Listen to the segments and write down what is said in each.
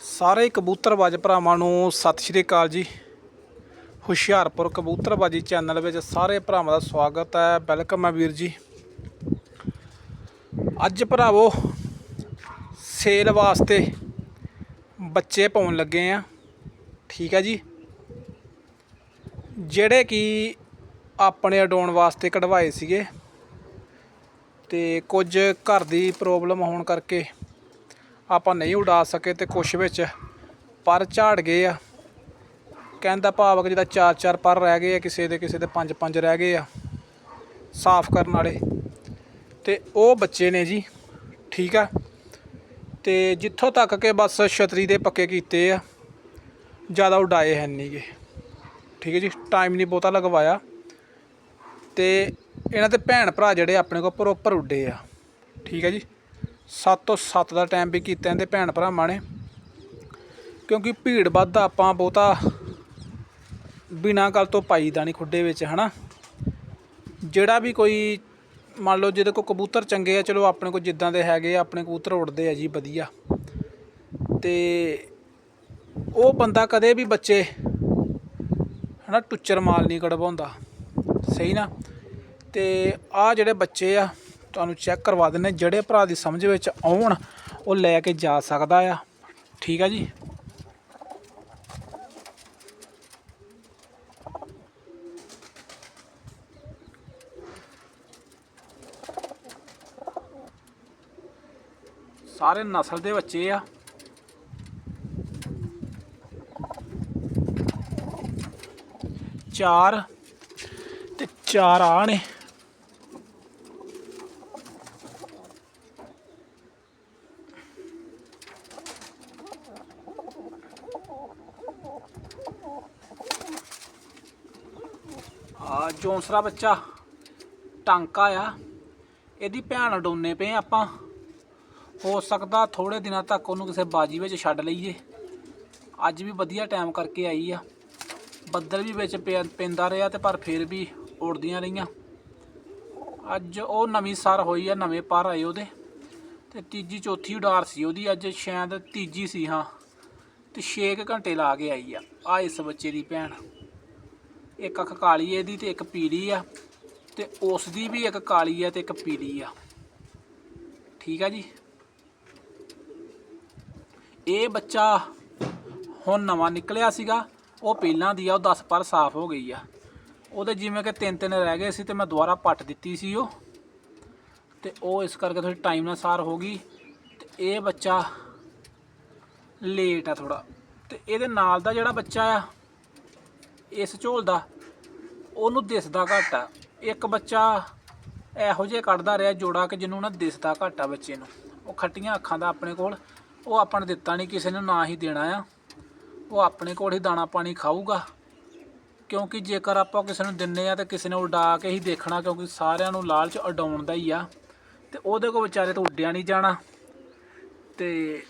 ਸਾਰੇ ਕਬੂਤਰਬਾਜ਼ ਭਰਾਵਾਂ ਨੂੰ ਸਤਿ ਸ਼੍ਰੀ ਅਕਾਲ ਜੀ। ਹੁਸ਼ਿਆਰਪੁਰ ਕਬੂਤਰਬਾਜੀ ਚੈਨਲ ਵਿੱਚ ਸਾਰੇ ਭਰਾਵਾਂ ਦਾ ਸਵਾਗਤ ਹੈ। ਵੈਲਕਮ ਹੈ ਵੀਰ ਜੀ। ਅੱਜ ਭਰਾਵੋ, ਸੇਲ ਵਾਸਤੇ ਬੱਚੇ ਪਾਉਣ ਲੱਗੇ ਆ। ਠੀਕ ਹੈ ਜੀ। ਜਿਹੜੇ ਕਿ ਆਪਣੇ ਉਡਾਉਣ ਵਾਸਤੇ ਕਢਵਾਏ ਸੀਗੇ ਤੇ ਕੁਝ ਘਰ ਦੀ ਪ੍ਰੋਬਲਮ ਹੋਣ ਕਰਕੇ ਆਪਾਂ ਨਹੀਂ ਉਡਾ ਸਕੇ ਤੇ ਕੁਛ ਵਿੱਚ ਪਰ ਝਾੜ ਗਏ ਆ। ਕਹਿੰਦਾ ਭਾਵ ਕਿ ਜਿਹਦਾ ਚਾਰ ਚਾਰ ਪਰ ਰਹਿ ਗਏ ਆ, ਕਿਸੇ ਦੇ ਕਿਸੇ ਦੇ ਪੰਜ ਪੰਜ ਰਹਿ ਗਏ ਆ, ਸਾਫ਼ ਕਰਨ ਵਾਲੇ। ਤੇ ਉਹ ਬੱਚੇ ਨੇ ਜੀ, ਠੀਕ ਆ। ਤੇ ਜਿੱਥੋਂ ਤੱਕ ਕਿ ਬਸ ਛਤਰੀ ਦੇ ਪੱਕੇ ਕੀਤੇ ਆ, ਜ਼ਿਆਦਾ ਉਡਾਏ ਹੈ ਨਹੀਂਗੇ ਠੀਕ ਹੈ ਜੀ ਟਾਈਮ ਨਹੀਂ ਬਹੁਤਾ ਲਗਵਾਇਆ। ਤੇ ਇਹਨਾਂ ਦੇ ਭੈਣ ਭਰਾ ਜਿਹੜੇ ਆਪਣੇ ਕੋਲ ਪ੍ਰੋਪਰ ਉੱਡੇ ਆ। ਠੀਕ ਹੈ ਜੀ। 7 ਤੋਂ 7 ਦਾ ਟਾਈਮ ਵੀ ਕੀਤਾ ਇਹਦੇ ਭੈਣ ਭਰਾਵਾਂ ਨੇ। ਕਿਉਂਕਿ ਭੀੜ ਵੱਧ ਆਪਾਂ ਬਹੁਤਾ ਬਿਨਾਂ ਗੱਲ ਤੋਂ ਪਾਈਦਾ ਨਹੀਂ ਖੁੱਡੇ ਵਿੱਚ, ਹਨਾ। ਜਿਹੜਾ ਵੀ ਕੋਈ, ਮੰਨ ਲਓ ਜਿਹਦੇ ਕੋਲ ਕਬੂਤਰ ਚੰਗੇ ਆ, ਚਲੋ ਆਪਣੇ ਕੋਲ ਜਿੱਦਾਂ ਦੇ ਹੈਗੇ ਆ, ਆਪਣੇ ਕਬੂਤਰ ਉੱਡਦੇ ਆ ਜੀ, ਵਧੀਆ। ਤੇ ਉਹ ਬੰਦਾ ਕਦੇ ਵੀ ਬੱਚੇ, ਹਨਾ, ਟੁੱਚਰ ਮਾਲ ਨਹੀਂ ਕਢਵਾਉਂਦਾ। ਸਹੀ ਨਾ? ਤੇ ਆ ਜਿਹੜੇ ਬੱਚੇ ਆ ਤੁਹਾਨੂੰ ਚੈੱਕ ਕਰਵਾ ਦਿੰਨੇ ਜਿਹੜੇ ਭਰਾ ਦੀ ਸਮਝ ਵਿੱਚ ਆਉਣ, ਉਹ ਲੈ ਕੇ ਜਾ ਸਕਦਾ ਆ। ਠੀਕ ਆ ਜੀ? ਸਾਰੇ ਨਸਲ ਦੇ ਬੱਚੇ ਆ। ਚਾਰ ਤੇ ਚਾਰ ਆ ਨੇ। ਆ ਜੌਂਸਰਾ ਬੱਚਾ, ਟਾਂਕਾ ਆ। ਇਹਦੀ ਭੈਣ ਉਡਾਉਨੇ ਪਏ ਆਪਾਂ। ਹੋ ਸਕਦਾ ਥੋੜੇ ਦਿਨਾਂ ਤੱਕ ਉਹਨੂੰ ਕਿਸੇ ਬਾਜੀ ਵਿੱਚ ਛੱਡ ਲਈਏ। ਅੱਜ ਵੀ ਵਧੀਆ ਟਾਈਮ ਕਰਕੇ ਆਈ ਆ। ਬੱਦਲ ਵੀ ਵਿੱਚ ਪੈਂਦਾ ਰਿਹਾ ਤੇ ਪਰ ਫਿਰ ਵੀ ਉੜਦੀਆਂ ਰਹੀਆਂ। ਅੱਜ ਉਹ ਨਵੀਂ ਸਰ ਹੋਈ ਆ, ਨਵੇਂ ਪਰ ਆਏ ਉਹਦੇ। ਤੇ ਤੀਜੀ, ਚੌਥੀ ਉਡਾਰ ਸੀ ਉਹਦੀ। ਅੱਜ ਸ਼ਾਇਦ ਤੀਜੀ ਸੀ, ਹਾਂ। ਤੇ 6 ਘੰਟੇ ਲਾ ਕੇ ਆਈ ਆ ਆ ਇਸ ਬੱਚੇ ਦੀ ਭੈਣ। ਇੱਕ ਅੱਖ ਕਾਲੀ ਇਹਦੀ ਤੇ ਇੱਕ ਪੀਲੀ ਆ, ਤੇ ਉਸ ਦੀ ਵੀ ਇੱਕ ਕਾਲੀ ਆ ਤੇ ਇੱਕ ਪੀਲੀ ਆ। ਠੀਕ ਆ ਜੀ? ਇਹ ਬੱਚਾ ਹੁਣ ਨਵਾਂ ਨਿਕਲਿਆ ਸੀਗਾ, ਉਹ ਪਹਿਲਾਂ ਦੀ ਆ, ਉਹ 10 ਪਰ ਸਾਫ਼ ਹੋ ਗਈ ਆ। ਉਹਦੇ ਜਿਵੇਂ ਕਿ ਤਿੰਨ ਤਿੰਨ ਰਹਿ ਗਏ ਸੀ ਤੇ ਮੈਂ ਦੁਬਾਰਾ ਪੱਟ ਦਿੱਤੀ ਸੀ ਉਹ। ਤੇ ਉਹ ਇਸ ਕਰਕੇ ਥੋੜੀ ਟਾਈਮ ਨਾਲ ਸਾਰ ਹੋ ਗਈ। ਤੇ ਇਹ ਬੱਚਾ ਲੇਟ ਆ ਥੋੜਾ ਤੇ ਇਹਦੇ ਨਾਲ ਦਾ ਜਿਹੜਾ ਬੱਚਾ ਆ ਇਸ ਝੋਲ ਦਾ, ਉਹਨੂੰ ਦਿਸਦਾ ਘੱਟ ਆ। ਇੱਕ ਬੱਚਾ ਇਹੋ ਜਿਹੇ ਕੱਢਦਾ ਰਿਹਾ ਜੋੜਾ ਕਿ ਜਿਹਨੂੰ ਨਾ ਦਿਸਦਾ ਘੱਟ ਆ ਬੱਚੇ ਨੂੰ। ਉਹ ਖੱਟੀਆਂ ਅੱਖਾਂ ਦਾ ਆਪਣੇ ਕੋਲ, ਉਹ ਆਪਾਂ ਨੇ ਦਿੱਤਾ ਨਹੀਂ ਕਿਸੇ ਨੂੰ, ਨਾ ਹੀ ਦੇਣਾ ਆ। ਉਹ ਆਪਣੇ ਕੋਲ ਹੀ ਦਾਣਾ ਪਾਣੀ ਖਾਊਗਾ। ਕਿਉਂਕਿ ਜੇਕਰ ਆਪਾਂ ਕਿਸੇ ਨੂੰ ਦਿੰਨੇ ਆ ਤਾਂ ਕਿਸੇ ਨੇ ਉਡਾ ਕੇ ਹੀ ਦੇਖਣਾ, ਕਿਉਂਕਿ ਸਾਰਿਆਂ ਨੂੰ ਲਾਲਚ ਉਡਾਉਣ ਦਾ ਹੀ ਆ, ਤੇ ਉਹਦੇ ਕੋਲ ਵਿਚਾਰੇ ਤੋਂ ਉੱਡਿਆ ਨਹੀਂ ਜਾਣਾ। ਤੇ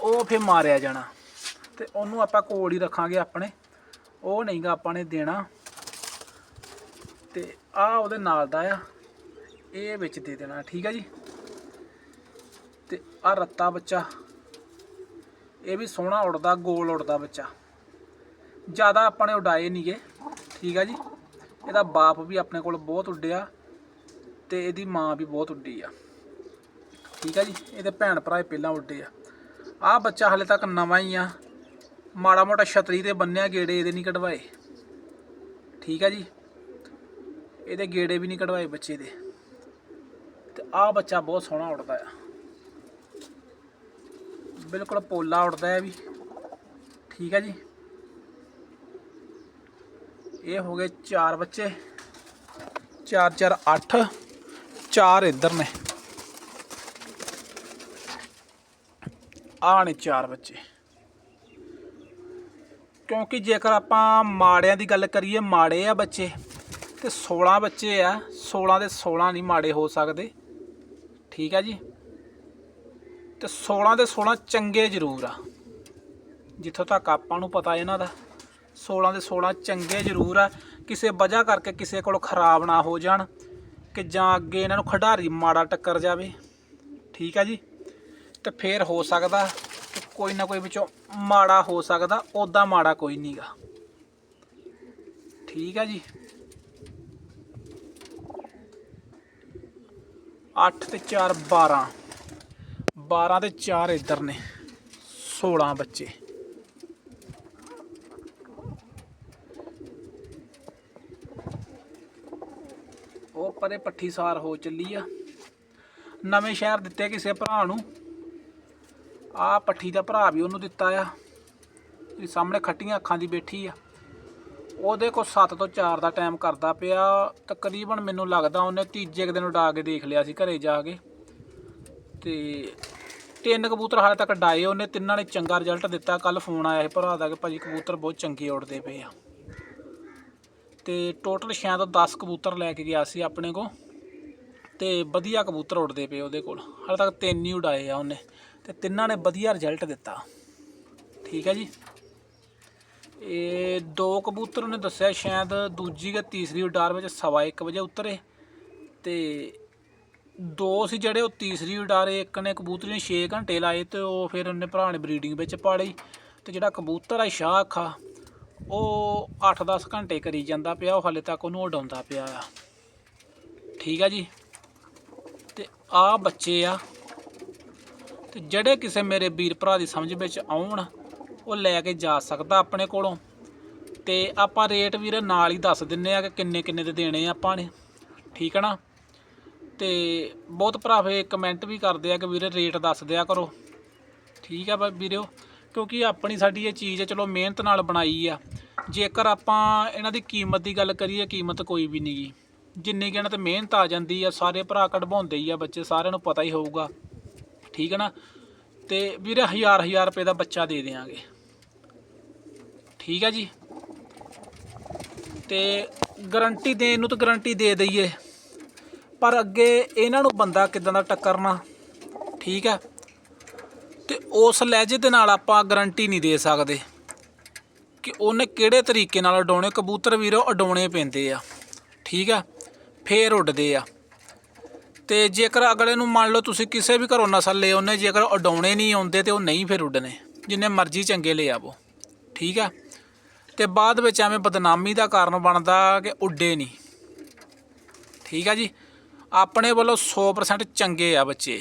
ਉਹ ਫਿਰ ਮਾਰਿਆ ਜਾਣਾ। ਤੇ ਉਹਨੂੰ ਆਪਾਂ ਕੋਲ ਹੀ ਰੱਖਾਂਗੇ ਆਪਣੇ। ਉਹ ਨਹੀਂਗਾ ਆਪਾਂ ਨੇ ਦੇਣਾ। ਤੇ ਆ ਉਹਦੇ ਨਾਲ ਦਾ ਆ। ਇਹ ਵਿੱਚ ਦੇ ਦੇਣਾ, ਠੀਕ ਆ ਜੀ? ਤੇ ਆ ਰੱਤਾ ਬੱਚਾ। ਇਹ ਵੀ ਸੋਹਣਾ ਉੜਦਾ ਗੋਲ ਉੜਦਾ ਬੱਚਾ। ਜ਼ਿਆਦਾ ਆਪਾਂ ਨੇ ਉਡਾਏ ਨਹੀਂਗੇ, ਠੀਕ ਆ ਜੀ? ਇਹਦਾ ਬਾਪ ਵੀ ਆਪਣੇ ਕੋਲ ਬਹੁਤ ਉੱਡਿਆ ਤੇ ਇਹਦੀ ਮਾਂ ਵੀ ਬਹੁਤ ਉੱਡੀ ਆ। ਠੀਕ ਆ ਜੀ? ਇਹਦੇ ਭੈਣ ਭਰਾ ਹੀ ਪਹਿਲਾਂ ਉੱਡੇ ਆ। ਆ ਬੱਚਾ ਹਲੇ ਤੱਕ ਨਵਾਂ ਹੀ ਆ। ਮਾੜਾ ਮੋਟਾ ਛਤਰੀ ਤੇ ਬੰਨਿਆ, ਗੇੜੇ ਇਹਦੇ ਨਹੀਂ ਕਢਵਾਏ। ਠੀਕ ਹੈ ਜੀ? ਇਹਦੇ ਗੇੜੇ ਵੀ ਨਹੀਂ ਕਢਵਾਏ ਬੱਚੇ ਦੇ। ਤੇ ਆ ਬੱਚਾ ਬਹੁਤ ਸੋਹਣਾ ਉੱਡਦਾ ਆ। ਬਿਲਕੁਲ ਪੋਲਾ ਉੱਡਦਾ ਹੈ ਵੀ। ਠੀਕ ਹੈ ਜੀ? ਇਹ ਹੋ ਗਏ ਚਾਰ ਬੱਚੇ। ਚਾਰ ਚਾਰ 8 ਚਾਰ ਇੱਧਰ ਨੇ। ਆਹ ਨੇ ਚਾਰ ਬੱਚੇ। ਕਿਉਂਕਿ ਜੇਕਰ ਆਪਾਂ ਮਾੜਿਆਂ ਦੀ ਗੱਲ ਕਰੀਏ, ਮਾੜੇ ਆ ਬੱਚੇ ਤੇ 16 ਬੱਚੇ ਆ 16 ਦੇ 16 ਨਹੀਂ ਮਾੜੇ ਹੋ ਸਕਦੇ। ਠੀਕ ਆ ਜੀ? ਤੇ 16 ਦੇ 16 ਚੰਗੇ ਜ਼ਰੂਰ ਆ। ਜਿੱਥੋਂ ਤੱਕ ਆਪਾਂ ਨੂੰ ਪਤਾ ਇਹਨਾਂ ਦਾ 16 ਦੇ 16 ਚੰਗੇ ਜ਼ਰੂਰ ਆ। ਕਿਸੇ ਵਜ੍ਹਾ ਕਰਕੇ ਕਿਸੇ ਕੋਲ ਖਰਾਬ ਨਾ ਹੋ ਜਾਣ ਕਿ ਜਾਂ ਅੱਗੇ ਇਹਨਾਂ ਨੂੰ ਖਿਡਾਰੀ ਮਾੜਾ ਟੱਕਰ ਜਾਵੇ। ਠੀਕ ਆ ਜੀ? ਤੇ ਫੇਰ ਹੋ ਸਕਦਾ ਕੋਈ ਨਾ ਕੋਈ ਵਿੱਚੋਂ ਮਾੜਾ ਹੋ ਸਕਦਾ ਉਦਾਂ ਮਾੜਾ ਕੋਈ ਨਹੀਂਗਾ ਠੀਕ ਆ ਜੀ। 8 ਤੇ 4 12 12 ਤੇ 4 ਇੱਧਰ ਨੇ 16 ਬੱਚੇ। ਉਹ ਪਰੇ ਪੱਠੀ ਸਾਰ ਹੋ ਚੱਲੀ ਆ। ਨਵੇਂ ਸ਼ਹਿਰ ਦਿੱਤੇ ਕਿਸੇ ਭਰਾ ਨੂੰ। ਆ ਪੱਠੀ ਦਾ ਭਰਾ ਵੀ ਉਹਨੂੰ ਦਿੱਤਾ ਆ। ਇਹ ਸਾਹਮਣੇ ਖੱਟੀਆਂ ਅੱਖਾਂ ਦੀ ਬੈਠੀ ਆ। ਉਹਦੇ ਕੋਲ 7 ਤੋਂ 4 ਦਾ ਟਾਈਮ ਕਰਦਾ ਪਿਆ। ਤਕਰੀਬਨ ਮੈਨੂੰ ਲੱਗਦਾ ਉਹਨੇ ਤੀਜੇ ਕੁ ਦਿਨ ਉਡਾ ਕੇ ਦੇਖ ਲਿਆ ਸੀ ਘਰੇ ਜਾ ਕੇ। ਤੇ ਤਿੰਨ ਕਬੂਤਰ ਹਾਲੇ ਤੱਕ ਡਾਏ ਉਹਨੇ ਤਿੰਨਾਂ ਨੇ ਚੰਗਾ ਰਿਜ਼ਲਟ ਦਿੱਤਾ। ਕੱਲ ਫੋਨ ਆਇਆ ਸੀ ਭਰਾ ਦਾ ਕਿ ਭਾਜੀ ਕਬੂਤਰ ਬਹੁਤ ਚੰਗੇ ਉੱਡਦੇ ਪਏ ਆ। ਤੇ ਟੋਟਲ ਸ਼ਾਇਦ ਉਹ 10 ਕਬੂਤਰ ਲੈ ਕੇ ਗਿਆ ਸੀ ਆਪਣੇ ਕੋ ਤੇ ਵਧੀਆ ਕਬੂਤਰ ਉੱਡਦੇ ਪਏ ਉਹਦੇ ਕੋਲ। ਹਾਲੇ ਤੱਕ ਤਿੰਨ ਹੀ ਉਡਾਏ ਆ ਉਹਨੇ। ਤੇ ਤਿੰਨਾਂ ਨੇ ਵਧੀਆ ਰਿਜ਼ਲਟ ਦਿੱਤਾ। ਠੀਕ ਹੈ ਜੀ। ਇਹ ਦੋ ਕਬੂਤਰ ਨੇ ਦੱਸਿਆ, ਸ਼ਾਇਦ ਦੂਜੀ ਜਾਂ ਤੀਸਰੀ ਉਡਾਰ ਵਿੱਚ ਸਵਾ ਇੱਕ ਵਜੇ ਉਤਰੇ। ਤੇ ਦੋ ਸੀ ਜਿਹੜੇ ਉਹ ਤੀਸਰੀ ਉਡਾਰੇ, ਇੱਕ ਨੇ ਕਬੂਤਰ ਨੇ 6 ਘੰਟੇ ਲਾਏ ਤੇ ਉਹ ਫਿਰ ਉਹਨੇ ਭਰਾ ਨੇ ਬਰੀਡਿੰਗ ਵਿੱਚ ਪਾ ਲਈ ਤੇ ਜਿਹੜਾ ਕਬੂਤਰ ਆ ਸ਼ਾਹ ਅੱਖਾ ਉਹ 8-10 ਘੰਟੇ ਕਰੀ ਜਾਂਦਾ ਪਿਆ, ਉਹ ਹਾਲੇ ਤੱਕ ਉਹਨੂੰ ਉਡਾਉਂਦਾ ਪਿਆ ਆ। ਠੀਕ ਆ ਜੀ। ਤੇ ਆ ਬੱਚੇ ਆ ਤੇ ਜਿਹੜੇ ਕਿਸੇ ਮੇਰੇ ਵੀਰ ਭਰਾ ਦੀ ਸਮਝ ਵਿੱਚ ਆਉਣ, ਉਹ ਲੈ ਕੇ ਜਾ ਸਕਦਾ ਆਪਣੇ ਕੋਲੋਂ। ਤੇ ਆਪਾਂ ਰੇਟ ਵੀਰ ਨਾਲ ਹੀ ਦੱਸ ਦਿੰਨੇ ਆ ਕਿ ਕਿੰਨੇ ਕਿੰਨੇ ਦੇ ਦੇਣੇ ਆ ਆਪਾਂ ਨੇ। ਠੀਕ ਹੈ ਨਾ? ਤੇ ਬਹੁਤ ਭਰਾ ਭਰਾਵੇ ਕਮੈਂਟ ਵੀ ਕਰਦੇ ਆ ਕਿ ਵੀਰੇ ਰੇਟ ਦੱਸ ਦਿਆ ਕਰੋ। ਠੀਕ ਆ ਬਈ ਵੀਰਿਓ ਕਿਉਂਕਿ ਆਪਣੀ ਸਾਡੀ ਇਹ ਚੀਜ਼ ਚਲੋ ਮਿਹਨਤ ਨਾਲ ਬਣਾਈ ਆ। ਜੇਕਰ ਆਪਾਂ ਇਹਨਾਂ ਦੀ ਕੀਮਤ ਦੀ ਗੱਲ ਕਰੀਏ, ਕੀਮਤ ਕੋਈ ਵੀ ਨਹੀਂ ਨਹੀਂਗੀ ਜਿੰਨੀ ਕਿ ਇਹਨਾਂ ਤੇ ਮਿਹਨਤ ਆ ਜਾਂਦੀ ਆ, ਸਾਰੇ ਭਰਾ ਕਢਵਾਉਂਦੇ ਹੀ ਆ ਬੱਚੇ, ਸਾਰਿਆਂ ਨੂੰ ਪਤਾ ਹੀ ਹੋਊਗਾ। ਠੀਕ ਹੈ ਨਾ? ਤੇ ਵੀਰੇ ਹਜ਼ਾਰ ਹਜ਼ਾਰ ਰੁਪਏ ਦਾ ਬੱਚਾ ਦੇ ਦੇਵਾਂਗੇ ਠੀਕ ਹੈ ਜੀ? ਤੇ ਗਾਰੰਟੀ ਦੇਣ ਨੂੰ ਤਾਂ ਗਾਰੰਟੀ ਦੇ ਦਈਏ। ਪਰ ਅੱਗੇ ਇਹਨਾਂ ਨੂੰ ਬੰਦਾ ਕਿਦਾਂ ਦਾ ਟੱਕਰਨਾ? ਠੀਕ ਹੈ? ਤੇ ਉਸ ਲਹਿਜੇ ਦੇ ਨਾਲ ਆਪਾਂ ਗਾਰੰਟੀ ਨਹੀਂ ਦੇ ਸਕਦੇ। ਕਿ ਉਹਨੇ ਕਿਹੜੇ ਤਰੀਕੇ ਨਾਲ ਉਡਾਉਣੇ? ਕਬੂਤਰ ਵੀਰੋ ਉਡਾਉਣੇ ਪੈਂਦੇ ਆ। ਠੀਕ ਆ ਫੇਰ ਉੱਡਦੇ ਆ। ਤੇ ਜੇਕਰ ਅਗਲੇ ਨੂੰ ਮੰਨ ਲਓ ਤੁਸੀਂ ਕਿਸੇ ਵੀ ਘਰੋਂ ਨਸਲ ਲੈ ਉਹਨੇ ਜੇਕਰ ਉਡਾਉਣੇ ਨਹੀਂ ਆਉਂਦੇ ਤੇ ਉਹ ਨਹੀਂ ਫਿਰ ਉੱਡਣੇ, ਜਿੰਨੇ ਮਰਜ਼ੀ ਚੰਗੇ ਲੈ ਆਵੋ ਠੀਕ ਆ? ਤੇ ਬਾਅਦ ਵਿੱਚ ਐਵੇਂ ਬਦਨਾਮੀ ਦਾ ਕਾਰਨ ਬਣਦਾ ਕਿ ਉੱਡੇ ਨਹੀਂ, ਠੀਕ ਆ ਜੀ? ਆਪਣੇ ਵੱਲੋਂ 100% ਚੰਗੇ ਆ ਬੱਚੇ,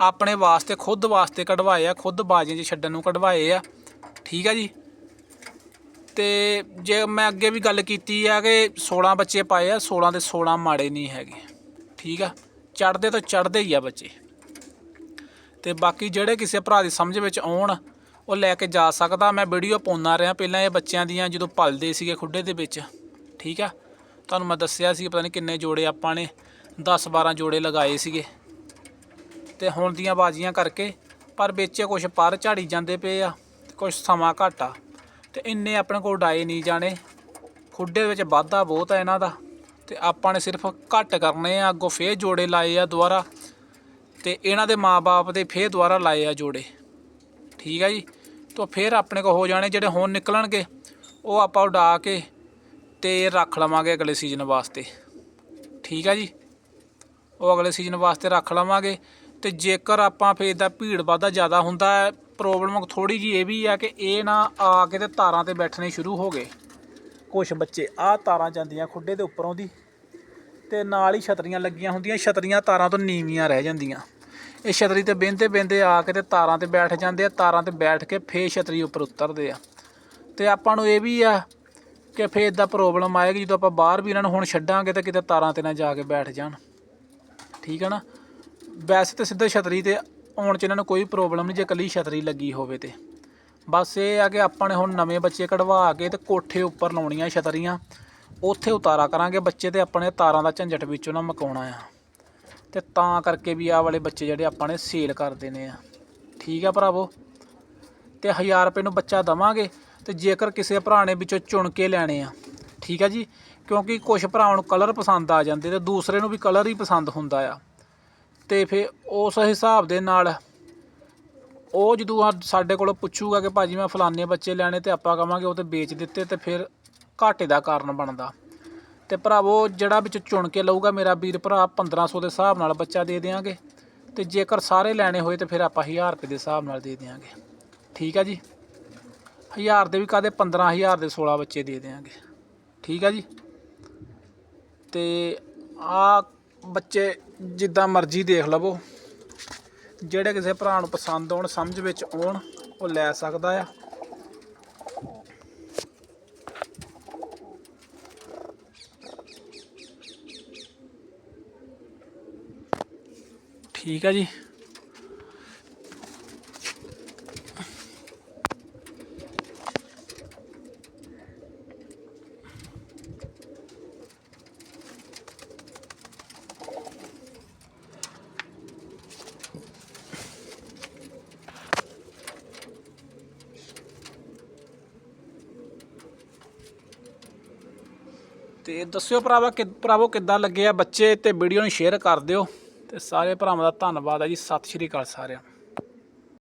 ਆਪਣੇ ਵਾਸਤੇ, ਖੁਦ ਵਾਸਤੇ ਕਢਵਾਏ ਆ, ਖੁਦ ਬਾਜ਼ੀਆਂ 'ਚ ਛੱਡਣ ਨੂੰ ਕਢਵਾਏ ਆ, ਠੀਕ ਆ ਜੀ? ਤੇ ਜੇ ਮੈਂ ਅੱਗੇ ਵੀ ਗੱਲ ਕੀਤੀ ਆ ਕਿ 16 ਬੱਚੇ ਪਾਏ ਆ 16 ਦੇ 16 ਮਾੜੇ ਨਹੀਂ ਹੈਗੇ, ਠੀਕ ਆ? ਚੜਦੇ ਤੋਂ ਚੜਦੇ ਹੀ ਆ ਬੱਚੇ। ਤੇ ਬਾਕੀ ਜਿਹੜੇ ਕਿਸੇ ਭਰਾ ਦੀ ਸਮਝ ਵਿੱਚ ਆਉਣ, ਉਹ ਲੈ ਕੇ ਜਾ ਸਕਦਾ। ਮੈਂ ਵੀਡੀਓ ਪਾਉਂਦਾ ਰਿਹਾ ਪਹਿਲਾਂ ਇਹ ਬੱਚਿਆਂ ਦੀਆਂ ਜਦੋਂ ਪਲਦੇ ਸੀਗੇ ਖੁੱਡੇ ਦੇ ਵਿੱਚ, ਠੀਕ ਆ? ਤੁਹਾਨੂੰ ਮੈਂ ਦੱਸਿਆ ਸੀ ਪਤਾ ਨਹੀਂ ਕਿੰਨੇ ਜੋੜੇ ਆਪਾਂ ਨੇ 10 12 ਜੋੜੇ ਲਗਾਏ ਸੀਗੇ। ਤੇ ਹੁਣ ਦੀਆਂ ਬਾਜ਼ੀਆਂ ਕਰਕੇ, ਪਰ ਵਿੱਚ ਕੁਝ ਪਰ ਝਾੜੀ ਜਾਂਦੇ ਪਏ ਆ ਕੁਝ ਸਮਾਂ ਘੱਟ ਆ। ਤੇ ਇੰਨੇ ਆਪਣੇ ਕੋਲ ਡਾਏ ਨਹੀਂ ਜਾਣੇ। ਖੁੱਡੇ ਵਿੱਚ ਵਾਧਾ ਬਹੁਤ ਆ ਇਹਨਾਂ ਦਾ। ਤੇ ਆਪਾਂ ਨੇ ਸਿਰਫ ਘੱਟ ਕਰਨੇ ਆ, ਅੱਗੋਂ ਫੇਰ ਜੋੜੇ ਲਾਏ ਆ ਦੁਬਾਰਾ। ਤੇ ਇਹਨਾਂ ਦੇ ਮਾਪੇ ਦੇ ਫੇਰ ਦੁਬਾਰਾ ਲਾਏ ਆ ਜੋੜੇ। ਠੀਕ ਆ ਜੀ? ਤਾਂ ਫੇਰ ਆਪਣੇ ਕੋਲ ਹੋ ਜਾਣੇ ਜਿਹੜੇ ਹੁਣ ਨਿਕਲਣਗੇ, ਉਹ ਆਪਾਂ ਉਡਾ ਕੇ ਤੇ ਰੱਖ ਲਵਾਂਗੇ ਅਗਲੇ ਸੀਜ਼ਨ ਵਾਸਤੇ। ਠੀਕ ਆ ਜੀ? ਉਹ ਅਗਲੇ ਸੀਜ਼ਨ ਵਾਸਤੇ ਰੱਖ ਲਵਾਂਗੇ। ਤੇ ਜੇਕਰ ਆਪਾਂ ਫੇਰ ਦਾ ਭੀੜ ਵਾਧਾ ਜ਼ਿਆਦਾ ਹੁੰਦਾ ਹੈ ਪ੍ਰੋਬਲਮ ਥੋੜੀ ਜੀ ਇਹ ਵੀ ਆ ਕਿ ਇਹ ਨਾ ਆ ਕੇ ਤੇ ਤਾਰਾਂ ਤੇ ਬੈਠਣੇ ਸ਼ੁਰੂ ਹੋ ਗਏ। ਕੁਝ ਬੱਚੇ ਆਹ ਤਾਰਾਂ ਜਾਂਦੀਆਂ ਖੁੱਡੇ ਦੇ ਉੱਪਰੋਂ ਦੀ ਤੇ ਨਾਲ ਹੀ ਛਤਰੀਆਂ ਲੱਗੀਆਂ ਹੁੰਦੀਆਂ, ਛਤਰੀਆਂ ਤਾਰਾਂ ਤੋਂ ਨੀਵੀਆਂ ਰਹਿ ਜਾਂਦੀਆਂ। ਇਹ ਛਤਰੀ ਤੇ ਬਹਿੰਦੇ ਬਹਿੰਦੇ ਆ ਕੇ ਤੇ ਤਾਰਾਂ ਤੇ ਬੈਠ ਜਾਂਦੇ ਆ, ਤਾਰਾਂ ਤੇ ਬੈਠ ਕੇ ਫੇਰ ਛਤਰੀ ਉੱਪਰ ਉਤਰਦੇ ਆ। ਤੇ ਆਪਾਂ ਨੂੰ ਇਹ ਵੀ ਆ ਕਿ ਫੇਰ ਇਦਾਂ ਪ੍ਰੋਬਲਮ ਆਏਗੀ ਜਦੋਂ ਆਪਾਂ ਬਾਹਰ ਵੀ ਇਹਨਾਂ ਨੂੰ ਹੁਣ ਛੱਡਾਂਗੇ ਤਾਂ ਕਿਤੇ ਤਾਰਾਂ ਤੇ ਨਾ ਜਾ ਕੇ ਬੈਠ ਜਾਣ। ਠੀਕ ਹੈ ਨਾ? ਵੈਸੇ ਤਾਂ ਸਿੱਧਾ ਛਤਰੀ ਤੇ ਆਉਣ ਚ ਇਹਨਾਂ ਨੂੰ ਕੋਈ ਪ੍ਰੋਬਲਮ ਨਹੀਂ ਜੇ ਕੱਲੀ ਛਤਰੀ ਲੱਗੀ ਹੋਵੇ ਤੇ। ਬਸ ਇਹ ਆ ਕਿ ਆਪਾਂ ਨੇ ਹੁਣ ਨਵੇਂ ਬੱਚੇ ਕਢਵਾ ਕੇ ਤੇ ਕੋਠੇ ਉੱਪਰ ਲਾਉਣੀਆਂ ਛਤਰੀਆਂ। ਉੱਥੇ ਉਤਾਰਾ ਕਰਾਂਗੇ ਬੱਚੇ ਤੇ ਆਪਣੇ ਤਾਰਾਂ ਦਾ ਝੰਜਟ ਵਿੱਚੋਂ ਨਾ ਮਕਾਉਣਾ ਆ। ਤੇ ਤਾਂ ਕਰਕੇ ਵੀ ਆਹ ਵਾਲੇ ਬੱਚੇ ਜਿਹੜੇ ਆਪਾਂ ਨੇ ਸੇਲ ਕਰ ਦੇਣੇ ਆ। ਠੀਕ ਆ ਭਰਾਵੋ? ਤੇ 1000 ਰੁਪਏ ਨੂੰ ਬੱਚਾ ਦਵਾਂਗੇ ਤੇ ਜੇਕਰ ਕਿਸੇ ਭਰਾ ਨੇ ਵਿੱਚੋਂ ਚੁਣ ਕੇ ਲੈਣੇ ਆ। ਠੀਕ ਆ ਜੀ? ਕਿਉਂਕਿ ਕੁਝ ਭਰਾਵਾਂ ਨੂੰ ਕਲਰ ਪਸੰਦ ਆ ਜਾਂਦੇ ਤੇ ਦੂਸਰੇ ਨੂੰ ਵੀ ਕਲਰ ਹੀ ਪਸੰਦ ਹੁੰਦਾ ਆ। ਤੇ ਫਿਰ ਉਸ ਹਿਸਾਬ ਦੇ ਨਾਲ ਉਹ ਜਦੋਂ ਸਾਡੇ ਕੋਲੋਂ ਪੁੱਛੂਗਾ ਕਿ ਭਾਜੀ ਮੈਂ ਫਲਾਣੇ ਬੱਚੇ ਲੈਣੇ ਤੇ ਆਪਾਂ ਕਵਾਂਗੇ ਉਹ ਤੇ ਵੇਚ ਦਿੱਤੇ ਤੇ ਫਿਰ ਘਾਟੇ ਦਾ ਕਾਰਨ ਬਣਦਾ। ਤੇ ਭਰਾਵੋ, ਜਿਹੜਾ ਵਿੱਚ ਚੁਣ ਕੇ ਲਊਗਾ ਮੇਰਾ ਵੀਰ ਭਰਾ 1500 ਦੇ ਹਿਸਾਬ ਨਾਲ ਬੱਚਾ ਦੇ ਦੇਵਾਂਗੇ ਤੇ ਜੇਕਰ ਸਾਰੇ ਲੈਣੇ ਹੋਏ ਤੇ ਫਿਰ ਆਪਾਂ 1000 ਰੁਪਏ ਦੇ ਹਿਸਾਬ ਨਾਲ ਦੇ ਦੇਵਾਂਗੇ ਠੀਕ ਆ ਜੀ? ਹਜ਼ਾਰ ਦੇ ਵੀ ਕਾਦੇ 15000 ਦੇ 16 ਬੱਚੇ ਦੇ ਦੇਵਾਂਗੇ ਠੀਕ ਆ ਜੀ? ਤੇ ਆ ਬੱਚੇ ਜਿੱਦਾਂ ਮਰਜ਼ੀ ਦੇਖ ਲਵੋ। ਜਿਹੜੇ ਕਿਸੇ ਭਰਾ ਨੂੰ ਪਸੰਦ ਆਉਣ, ਸਮਝ ਵਿੱਚ ਆਉਣ, ਉਹ ਲੈ ਸਕਦਾ ਆ। ਠੀਕ ਆ ਜੀ। ਤੇ ਦੱਸਿਓ ਭਰਾਵਾ ਕਿ ਭਰਾਵੋ ਕਿੱਦਾਂ ਲੱਗੇ ਆ ਬੱਚੇ ਤੇ ਵੀਡੀਓ ਨੂੰ ਸ਼ੇਅਰ ਕਰ ਦਿਓ। ਤੇ ਸਾਰੇ ਭਰਾਵਾਂ ਦਾ ਧੰਨਵਾਦ ਆ ਜੀ। ਸਤਿ ਸ਼੍ਰੀ ਅਕਾਲ ਸਾਰਿਆਂ